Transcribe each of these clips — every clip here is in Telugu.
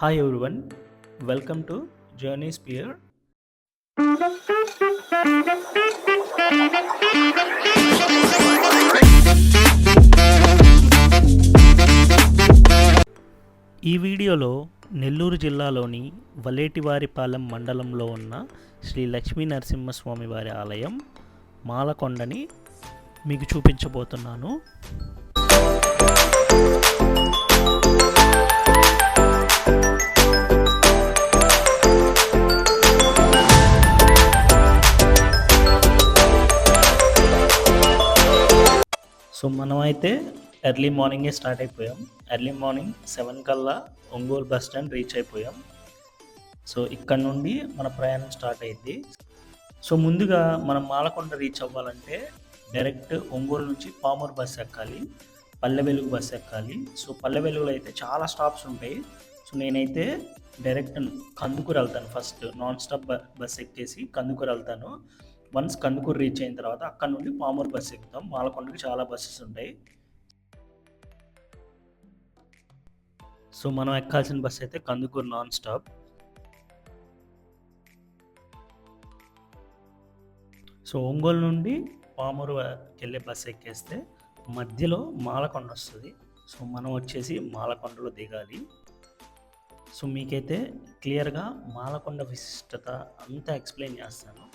Hi everyone welcome to journey sphere ఈ వీడియోలో నెల్లూరు జిల్లాలోని వలేటివారిపాలెం మండలంలో ఉన్న శ్రీ లక్ష్మీ నరసింహస్వామి వారి ఆలయం మాలకొండని మీకు చూపించబోతున్నాను. సో మనమైతే ఎర్లీ మార్నింగే స్టార్ట్ అయిపోయాం. ఎర్లీ మార్నింగ్ సెవెన్ కల్లా ఒంగోలు బస్ స్టాండ్ రీచ్ అయిపోయాం. సో ఇక్కడ నుండి మన ప్రయాణం స్టార్ట్ అయింది. సో ముందుగా మనం మాలకొండ రీచ్ అవ్వాలంటే డైరెక్ట్ ఒంగోలు నుంచి పామూరు బస్ ఎక్కాలి. పల్లె వెలుగు బస్ ఎక్కాలి. సో పల్లె వెలుగులో అయితే చాలా స్టాప్స్ ఉంటాయి. సో నేనైతే డైరెక్ట్ కందుకూరు వెళ్తాను ఫస్ట్. నాన్ స్టాప్ బస్ ఎక్కేసి కందుకూరు వెళ్తాను. వన్స్ కందుకూరు రీచ్ అయిన తర్వాత అక్కడ నుండి పామూరు బస్సు ఎక్కుతాం. మాలకొండకి చాలా బస్సెస్ ఉంటాయి. సో మనం ఎక్కాల్సిన బస్ అయితే Kandukur non stop so Ongole నుండి పామూరు వెళ్ళే బస్సు ఎక్కేస్తే మధ్యలో మాలకొండ వస్తుంది. సో మనం వచ్చేసి మాలకొండలో దిగాలి. సో మీకైతే క్లియర్గా మాలకొండ విశిష్టత అంతా ఎక్స్ప్లెయిన్ చేస్తాను.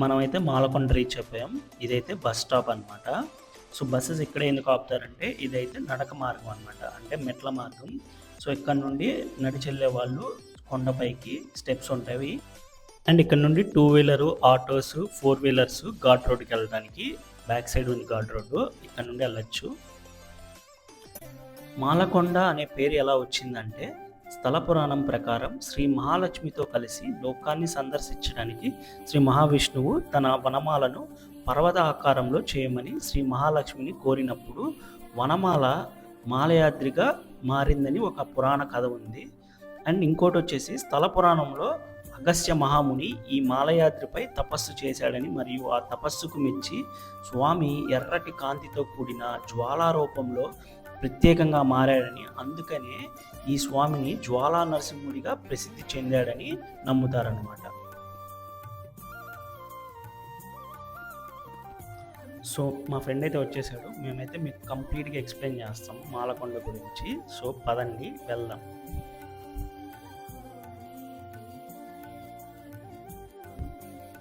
మనమైతే మాలకొండ రీచ్ అయిపోయాం. ఇదైతే బస్ స్టాప్ అనమాట సో బస్సెస్ ఇక్కడ ఎందుకు ఆపుతారంటే ఇదైతే నడక మార్గం అనమాట అంటే మెట్ల మార్గం. సో ఇక్కడ నుండి నడిచెళ్ళే వాళ్ళు కొండపైకి స్టెప్స్ ఉంటాయి. అండ్ ఇక్కడ నుండి two wheeler autos four wheelers ghat రోడ్కి వెళ్ళడానికి బ్యాక్ సైడ్ ఉంది ఘాట్ రోడ్డు. ఇక్కడ నుండి వెళ్ళచ్చు. మాలకొండ అనే పేరు ఎలా వచ్చిందంటే స్థల పురాణం ప్రకారం శ్రీ మహాలక్ష్మితో కలిసి లోకాన్ని సందర్శించడానికి శ్రీ మహావిష్ణువు తన వనమాలను పర్వత ఆకారంలో చేయమని శ్రీ మహాలక్ష్మిని కోరినప్పుడు వనమాల మాలయాద్రిగా మారిందని ఒక పురాణ కథ ఉంది. అండ్ ఇంకోటి వచ్చేసి స్థల పురాణంలో అగస్త్య మహాముని ఈ మాలయాద్రిపై తపస్సు చేశాడని మరియు ఆ తపస్సుకు మెచ్చి స్వామి ఎర్రటి కాంతితో కూడిన జ్వాలారూపంలో ప్రత్యేకంగా మారాడని అందుకనే ఈ స్వామిని జ్వాలా నరసింహుడిగా ప్రసిద్ధి చెందాడని నమ్ముతారన్నమాట. సో మా ఫ్రెండ్ అయితే వచ్చేసాడు. మేమైతే మీకు కంప్లీట్గా ఎక్స్ప్లెయిన్ చేస్తాం మాలకొండ గురించి. సో పదండి వెళ్దాం.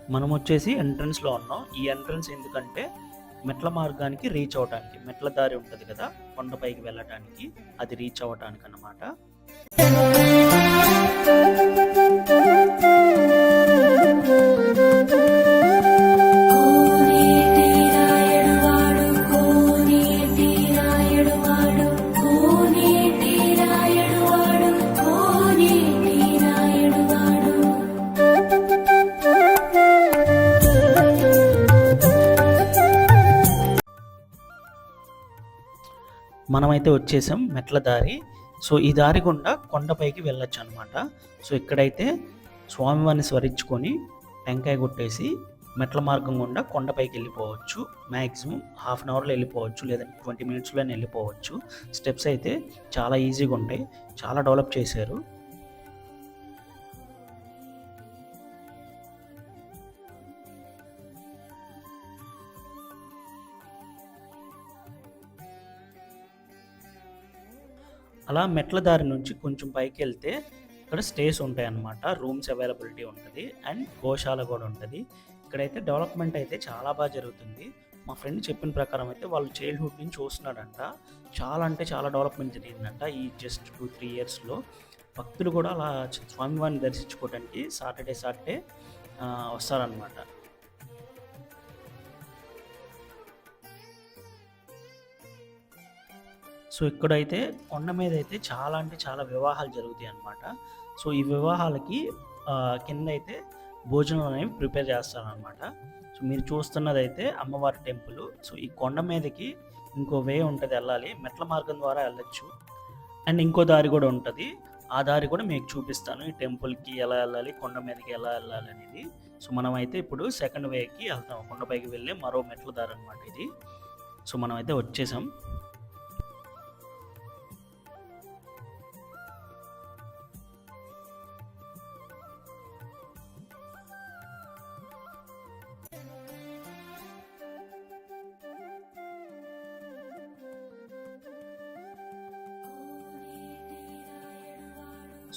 మనం వచ్చేసి ఎంట్రన్స్లో ఉన్నాం. ఈ ఎంట్రన్స్ ఎందుకంటే మెట్ల మార్గానికి రీచ్ అవడానికి మెట్ల దారి ఉంటుంది కదా. కొండపైకి వెళ్ళటానికి అది రీచ్ అవ్వటానికి అన్నమాట మనమైతే వచ్చేసాం మెట్ల దారి. సో ఈ దారి గుండా కొండపైకి వెళ్ళొచ్చు అనమాట సో ఇక్కడైతే స్వామివారిని స్మరించుకొని టెంకాయ కొట్టేసి మెట్ల మార్గం గుండా కొండపైకి వెళ్ళిపోవచ్చు. మ్యాక్సిమం హాఫ్ అన్ అవర్లో వెళ్ళిపోవచ్చు. లేదంటే ట్వంటీ మినిట్స్లోనే వెళ్ళిపోవచ్చు. స్టెప్స్ అయితే చాలా ఈజీగా ఉంటాయి. చాలా డెవలప్ చేశారు. అలా మెట్ల దారి నుంచి కొంచెం పైకి వెళ్తే ఇక్కడ స్టేస్ ఉంటాయి అన్నమాట రూమ్స్ అవైలబిలిటీ ఉంటుంది అండ్ గోశాల కూడా ఉంటుంది. ఇక్కడైతే డెవలప్మెంట్ అయితే చాలా బాగా జరుగుతుంది. మా ఫ్రెండ్ చెప్పిన ప్రకారం అయితే వాళ్ళు చైల్డ్హుడ్ నుంచి చూస్తున్నాడంట చాలా అంటే చాలా డెవలప్మెంట్ జరిగిందంట ఈ జస్ట్ టూ త్రీ ఇయర్స్లో భక్తులు కూడా అలా స్వామివారిని దర్శించుకోవడానికి సాటర్డే సాటర్డే వస్తారనమాట సో ఇక్కడైతే కొండ మీద అయితే చాలా అంటే చాలా వివాహాలు జరుగుతాయి అన్నమాట. సో ఈ వివాహాలకి కింద అయితే భోజనం అనేవి ప్రిపేర్ చేస్తారనమాట సో మీరు చూస్తున్నది అయితే అమ్మవారి టెంపుల్. సో ఈ కొండ మీదకి ఇంకో వే ఉంటుంది వెళ్ళాలి. మెట్ల మార్గం ద్వారా వెళ్ళొచ్చు. అండ్ ఇంకో దారి కూడా ఉంటుంది. ఆ దారి కూడా మీకు చూపిస్తాను. ఈ టెంపుల్కి ఎలా వెళ్ళాలి కొండ మీదకి ఎలా వెళ్ళాలి అనేది. సో మనం అయితే ఇప్పుడు సెకండ్ వేకి వెళ్తాం. కొండపైకి వెళ్ళి మరో మెట్ల దారి అనమాట ఇది. సో మనం అయితే వచ్చేసాం.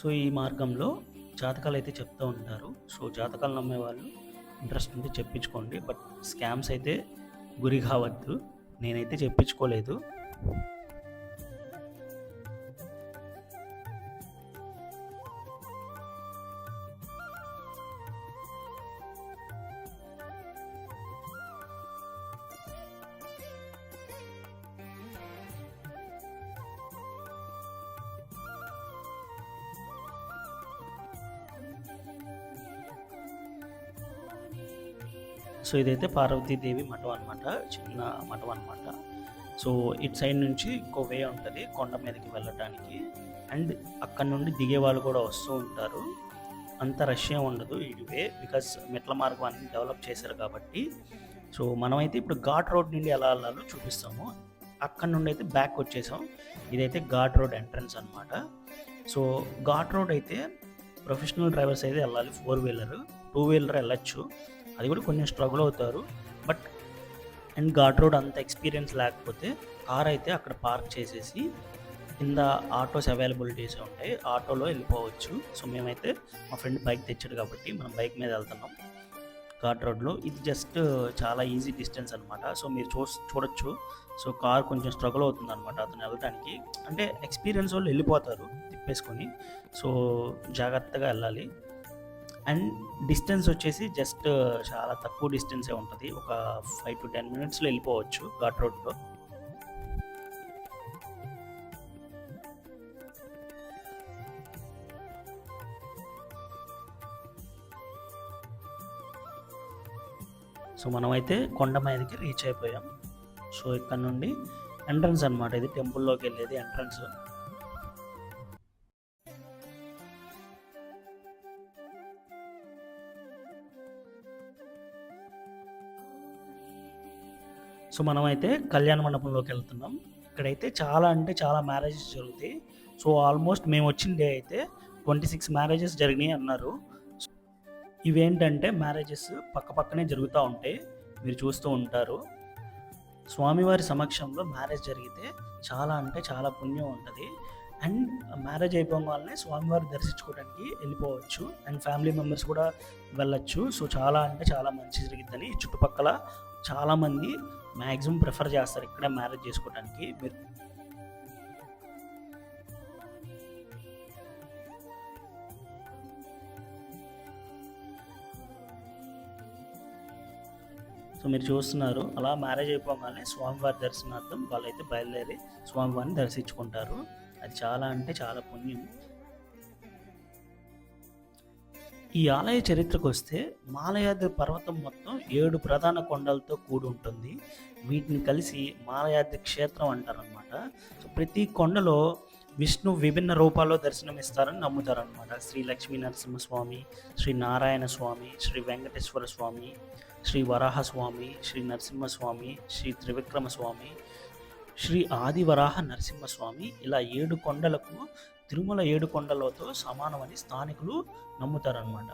సో ఈ మార్గంలో జాతకాలు అయితే చెప్తూ ఉంటారు. సో జాతకాలు నమ్మే వాళ్ళు ఇంట్రెస్ట్ ఉంటే చెప్పించుకోండి. బట్ స్కామ్స్ అయితే గురి కావద్దు. నేనైతే చెప్పించుకోలేదు. సో ఇదైతే పార్వతీదేవి మఠం అనమాట చిన్న మఠం అనమాట సో ఇటు సైడ్ నుంచి ఇంకో వే ఉంటుంది కొండ మీదకి వెళ్ళటానికి. అండ్ అక్కడ నుండి దిగే వాళ్ళు కూడా వస్తూ ఉంటారు. అంత రష్ ఏం ఉండదు ఇటు వే బికాస్ మెట్ల మార్గం అన్ని డెవలప్ చేశారు కాబట్టి. సో మనమైతే ఇప్పుడు ఘాట్ రోడ్ నుండి ఎలా వెళ్ళాలో చూపిస్తాము. అక్కడ నుండి అయితే బ్యాక్ వచ్చేసాం. ఇదైతే ఘాట్ రోడ్ ఎంట్రన్స్ అనమాట సో ఘాట్ రోడ్ అయితే ప్రొఫెషనల్ డ్రైవర్స్ అయితే వెళ్ళాలి ఫోర్ వీలర్. టూ వీలర్ వెళ్ళచ్చు. అది కూడా కొంచెం స్ట్రగుల్ అవుతారు. బట్ అండ్ ఘాట్ రోడ్ అంత ఎక్స్పీరియన్స్ లేకపోతే కార్ అయితే అక్కడ పార్క్ చేసేసి కింద ఆటోస్ అవైలబిలిటీస్ ఉంటాయి. ఆటోలో వెళ్ళిపోవచ్చు. సో మేమైతే మా ఫ్రెండ్ బైక్ తెచ్చాడు కాబట్టి మనం బైక్ మీద వెళ్తున్నాం. ఘాట్ రోడ్లో ఇది జస్ట్ చాలా ఈజీ డిస్టెన్స్ అనమాట సో మీరు చూ చూడొచ్చు. సో కార్ కొంచెం స్ట్రగుల్ అవుతుంది అనమాట అతను వెళ్ళడానికి అంటే ఎక్స్పీరియన్స్ వాళ్ళు వెళ్ళిపోతారు తిప్పేసుకొని. సో జాగ్రత్తగా వెళ్ళాలి. అండ్ డిస్టెన్స్ వచ్చేసి జస్ట్ చాలా తక్కువ డిస్టెన్సే ఉంటుంది. ఒక ఫైవ్ టు టెన్ మినిట్స్లో వెళ్ళిపోవచ్చు ఘాట్ రోడ్లో. సో మనమైతే కొండ మీదకి రీచ్ అయిపోయాం. సో ఇక్కడ నుండి ఎంట్రన్స్ అనమాట ఇది టెంపుల్లోకి వెళ్ళేది ఎంట్రన్స్. సో మనమైతే కళ్యాణ మండపంలోకి వెళ్తున్నాం. ఇక్కడైతే చాలా అంటే చాలా మ్యారేజెస్ జరుగుతాయి. సో ఆల్మోస్ట్ మేము వచ్చిన డే అయితే ట్వంటీ సిక్స్ మ్యారేజెస్ జరిగినాయి అన్నారు. ఇవేంటంటే మ్యారేజెస్ పక్క పక్కనే జరుగుతూ ఉంటాయి. మీరు చూస్తూ ఉంటారు. స్వామివారి సమక్షంలో మ్యారేజ్ జరిగితే చాలా అంటే చాలా పుణ్యం ఉంటుంది. అండ్ మ్యారేజ్ అయిపోగానే స్వామివారి దర్శించుకోవడానికి వెళ్ళిపోవచ్చు. అండ్ ఫ్యామిలీ మెంబర్స్ కూడా వెళ్ళొచ్చు. సో చాలా అంటే చాలా మంచి జరిగిద్దని చుట్టుపక్కల చాలామంది మ్యాక్సిమం ప్రిఫర్ చేస్తారు ఇక్కడే మ్యారేజ్ చేసుకోవడానికి మీరు సో మీరు చూస్తున్నారు అలా మ్యారేజ్ అయిపోగానే స్వామివారి దర్శనార్థం వాళ్ళైతే బయలుదేరి స్వామివారిని దర్శించుకుంటారు. అది చాలా అంటే చాలా పుణ్యం. ఈ ఆలయ చరిత్రకు వస్తే మాలయాద్రి పర్వతం మొత్తం ఏడు ప్రధాన కొండలతో కూడి ఉంటుంది. వీటిని కలిసి మాలయాద్రి క్షేత్రం అంటారనమాట సో ప్రతి కొండలో విష్ణు విభిన్న రూపాల్లో దర్శనమిస్తారని నమ్ముతారనమాట శ్రీ లక్ష్మీ నరసింహస్వామి శ్రీ నారాయణ స్వామి శ్రీ వెంకటేశ్వర స్వామి శ్రీ వరాహ స్వామి శ్రీ నరసింహస్వామి శ్రీ త్రివిక్రమ స్వామి శ్రీ ఆదివరాహ నరసింహస్వామి ఇలా ఏడు కొండలకు తిరుమల ఏడుకొండలతో సమానమని స్థానికులు నమ్ముతారనమాట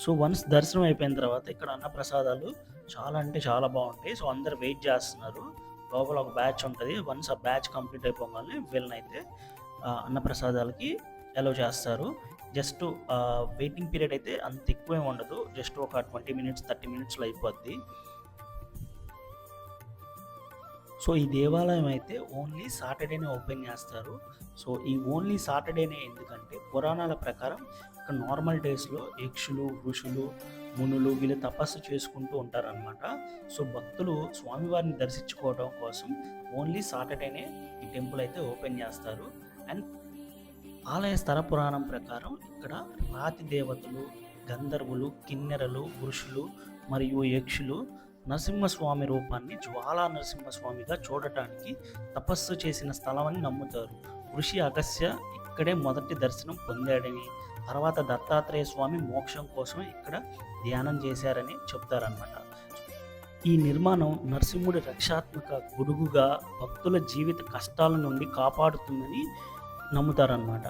సో వన్స్ దర్శనం అయిపోయిన తర్వాత ఇక్కడ అన్న ప్రసాదాలు చాలా అంటే చాలా బాగుంటాయి. సో అందరు వెయిట్ చేస్తున్నారు. లోపల ఒక బ్యాచ్ ఉంటుంది. వన్స్ ఆ బ్యాచ్ కంప్లీట్ అయిపోగానే వీళ్ళనైతే అన్న ప్రసాదాలకి అలౌ చేస్తారు. జస్ట్ వెయిటింగ్ పీరియడ్ అయితే అంత ఎక్కువ ఉండదు. జస్ట్ ఒక ట్వంటీ మినిట్స్ థర్టీ మినిట్స్లో అయిపోద్ది. సో ఈ దేవాలయం అయితే ఓన్లీ సాటర్డేనే ఓపెన్ చేస్తారు. సో ఈ ఓన్లీ సాటర్డేనే ఎందుకంటే పురాణాల ప్రకారం ఇక్కడ నార్మల్ డేస్లో యక్షులు ఋషులు మునులు వీళ్ళు తపస్సు చేసుకుంటూ ఉంటారనమాట సో భక్తులు స్వామివారిని దర్శించుకోవడం కోసం ఓన్లీ సాటర్డేనే ఈ టెంపుల్ అయితే ఓపెన్ చేస్తారు. అండ్ ఆలయ స్థల పురాణం ప్రకారం ఇక్కడ రాతి దేవతలు గంధర్వులు కిన్నెరలు ఋషులు మరియు యక్షులు నరసింహస్వామి రూపాన్ని జ్వాలా నరసింహస్వామిగా చూడటానికి తపస్సు చేసిన స్థలమని నమ్ముతారు. ఋషి అగస్య ఇక్కడే మొదటి దర్శనం పొందాడని తర్వాత దత్తాత్రేయ స్వామి మోక్షం కోసం ఇక్కడ ధ్యానం చేశారని చెప్తారనమాట ఈ నిర్మాణం నరసింహుడి రక్షాత్మక గొడుగుగా భక్తుల జీవిత కష్టాల నుండి కాపాడుతుందని నమ్ముతారనమాట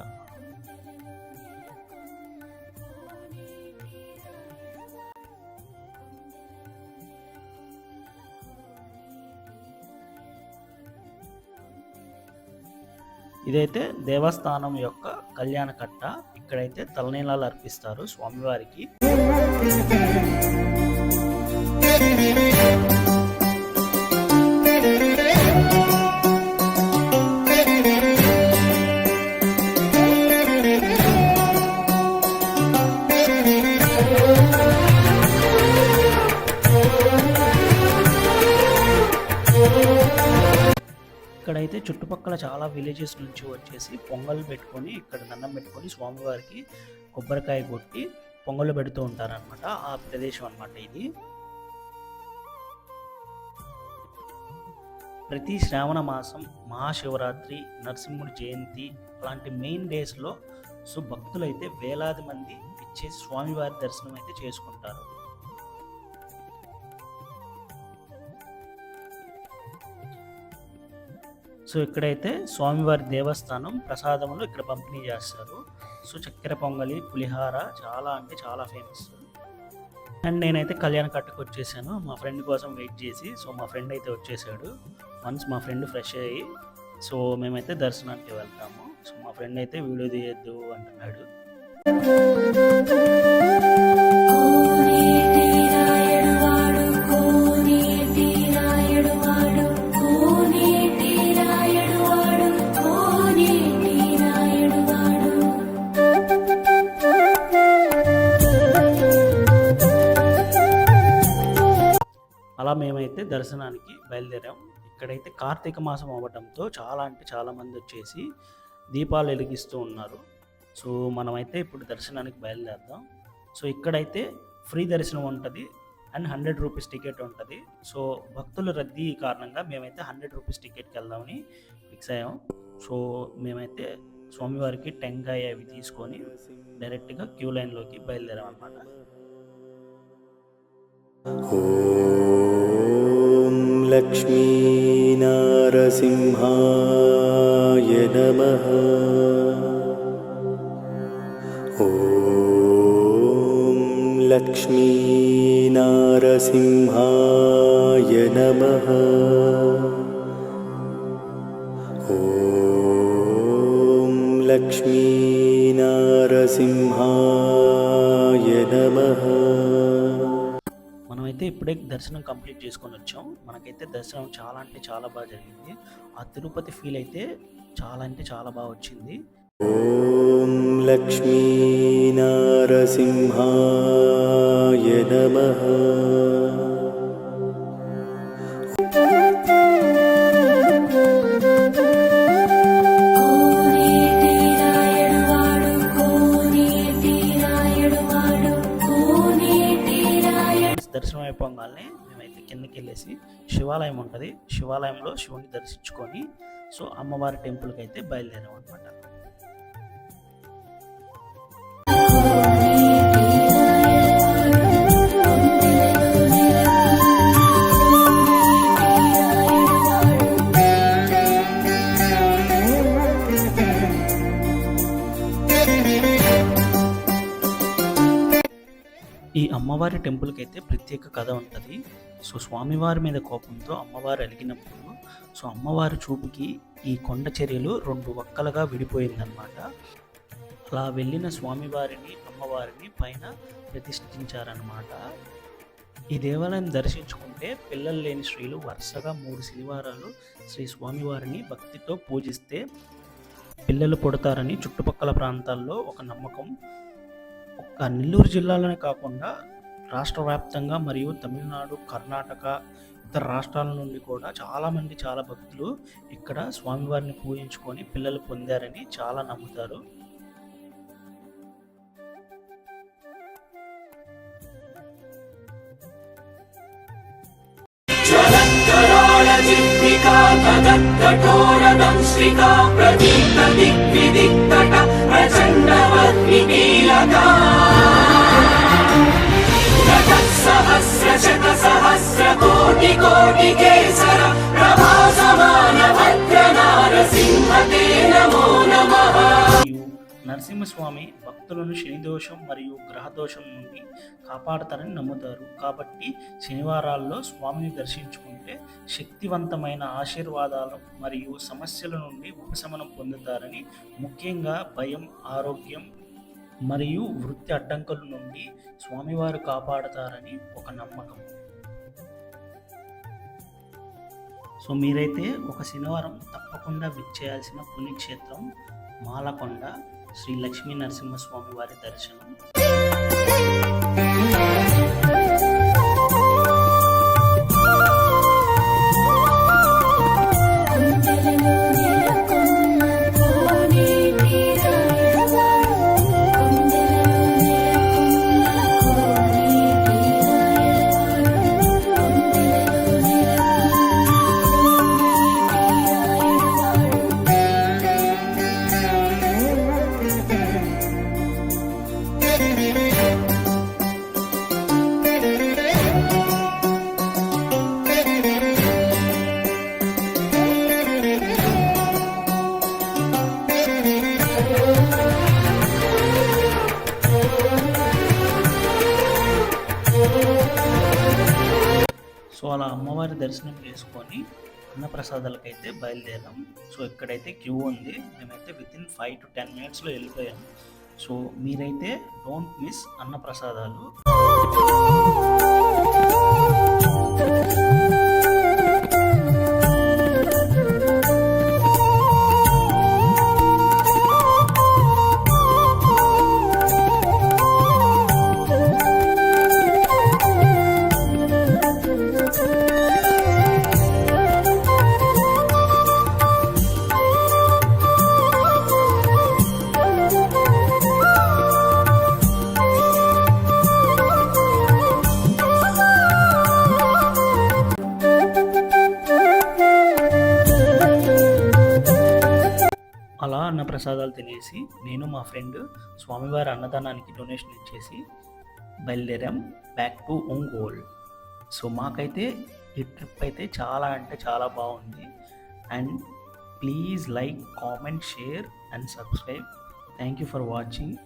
ఇదైతే దేవస్థానం యొక్క కళ్యాణ కట్ట ఇక్కడైతే తలనీలాలు అర్పిస్తారు స్వామివారికి. చుట్టుపక్కల చాలా విలేజెస్ నుంచి వచ్చేసి పొంగల్ పెట్టుకొని ఇక్కడ దండం పెట్టుకొని స్వామివారికి కొబ్బరికాయ కొట్టి పొంగలు పెడుతూ ఉంటారనమాట ఆ ప్రదేశం అనమాట ఇది. ప్రతి శ్రావణ మాసం మహాశివరాత్రి నరసింహుడి జయంతి అలాంటి మెయిన్ డేస్లో సో భక్తులు అయితే వేలాది మంది ఇచ్చే స్వామివారి దర్శనం అయితే చేసుకుంటారు. సో ఇక్కడైతే స్వామివారి దేవస్థానం ప్రసాదములు ఇక్కడ పంపిణీ చేస్తారు. సో చక్కెర పొంగలి పులిహార చాలా అంటే చాలా ఫేమస్ అండ్ నేనైతే కళ్యాణ కట్టకు వచ్చేసాను. మా ఫ్రెండ్ కోసం వెయిట్ చేసి సో మా ఫ్రెండ్ అయితే వచ్చేసాడు. వన్స్ మా ఫ్రెండ్ ఫ్రెష్ అయ్యి సో మేమైతే దర్శనానికి వెళ్తాము. సో మా ఫ్రెండ్ అయితే వీడియో తీయద్దు అంటున్నాడు. అలా మేమైతే దర్శనానికి బయలుదేరాం. ఇక్కడైతే కార్తీక మాసం అవ్వడంతో చాలా అంటే చాలామంది వచ్చేసి దీపాలు వెలిగిస్తూ ఉన్నారు. సో మనమైతే ఇప్పుడు దర్శనానికి బయలుదేరుదాం. సో ఇక్కడైతే ఫ్రీ దర్శనం ఉంటుంది అండ్ హండ్రెడ్ రూపీస్ టికెట్ ఉంటుంది. సో భక్తుల రద్దీ కారణంగా మేమైతే హండ్రెడ్ రూపీస్ టికెట్కి వెళ్దామని ఫిక్స్ అయ్యాం. సో మేమైతే స్వామివారికి టెంకాయ అవి తీసుకొని డైరెక్ట్గా క్యూ లైన్లోకి బయలుదేరాం అనమాట लक्ष्मीनारसिंहाय नमः। ॐ लक्ष्मीनारसिंहाय नमः। ॐ लक्ष्मीनारसिंहाय नमः అయితే ఇప్పుడే దర్శనం కంప్లీట్ చేసుకొని వచ్చాం. మనకైతే దర్శనం చాలా అంటే చాలా బాగా జరిగింది. ఆ తిరుపతి ఫీల్ అయితే చాలా అంటే చాలా బాగా వచ్చింది. ఓం లక్ష్మీ నారసింహాయ నమ. కిందకి శివాలయం ఉంటుంది. శివాలయంలో శివుని దర్శించుకొని సో అమ్మవారి టెంపుల్కి అయితే బయలుదేరాం అనమాట ఈ అమ్మవారి టెంపుల్కి అయితే ప్రత్యేక కథ ఉంటుంది. సో స్వామివారి మీద కోపంతో అమ్మవారు అలిగినప్పుడు సో అమ్మవారి చూపుకి ఈ కొండ చర్యలు రెండు వక్కలుగా విడిపోయిందనమాట అలా వెళ్ళిన స్వామివారిని అమ్మవారిని పైన ప్రతిష్ఠించారనమాట ఈ దేవాలయం దర్శించుకుంటే పిల్లలు లేని స్త్రీలు వరుసగా మూడు శనివారాలు శ్రీ స్వామివారిని భక్తితో పూజిస్తే పిల్లలు పుడతారని చుట్టుపక్కల ప్రాంతాల్లో ఒక నమ్మకం నెల్లూరు జిల్లాలోనే కాకుండా రాష్ట్ర వ్యాప్తంగా మరియు తమిళనాడు కర్ణాటక ఇతర రాష్ట్రాల నుండి కూడా చాలామంది చాలా భక్తులు ఇక్కడ స్వామివారిని పూజించుకొని పిల్లలు పొందారని చాలా నమ్ముతారు. జిత్వికా المود بلا دار. నరసింహస్వామి భక్తులను శని దోషం మరియు గ్రహదోషం నుండి కాపాడతారని నమ్ముతారు. కాబట్టి శనివారాల్లో స్వామిని దర్శించుకుంటే శక్తివంతమైన ఆశీర్వాదాలు మరియు సమస్యల నుండి ఉపశమనం పొందుతారని ముఖ్యంగా భయం ఆరోగ్యం మరియు వృత్తి అడ్డంకుల నుండి స్వామివారు కాపాడతారని ఒక నమ్మకం. సో మీరైతే ఒక శనివారం తప్పకుండా విచ్చేయాల్సిన పుణ్యక్షేత్రం మాలకొండ శ్రీ లక్ష్మీ నరసింహస్వామి వారి దర్శనం. అన్నప్రసాదాలకైతే బయలుదేరాం. సో ఇక్కడైతే క్యూ ఉంది. మేమైతే within five to ten మినిట్స్లో వెళ్ళిపోయాం. సో మీరైతే డోంట్ మిస్ అన్నప్రసాదాలు. ప్రసాదాలు తెలియసి తినేసి నేను మా ఫ్రెండ్ స్వామివారి అన్నదానానికి డొనేషన్ ఇచ్చేసి బయలుదేరాం బ్యాక్ టు ఒంగోల్. సో మాకైతే ఈ ట్రిప్ అయితే చాలా అంటే చాలా బాగుంది. And please like comment share and subscribe. Thank you for watching.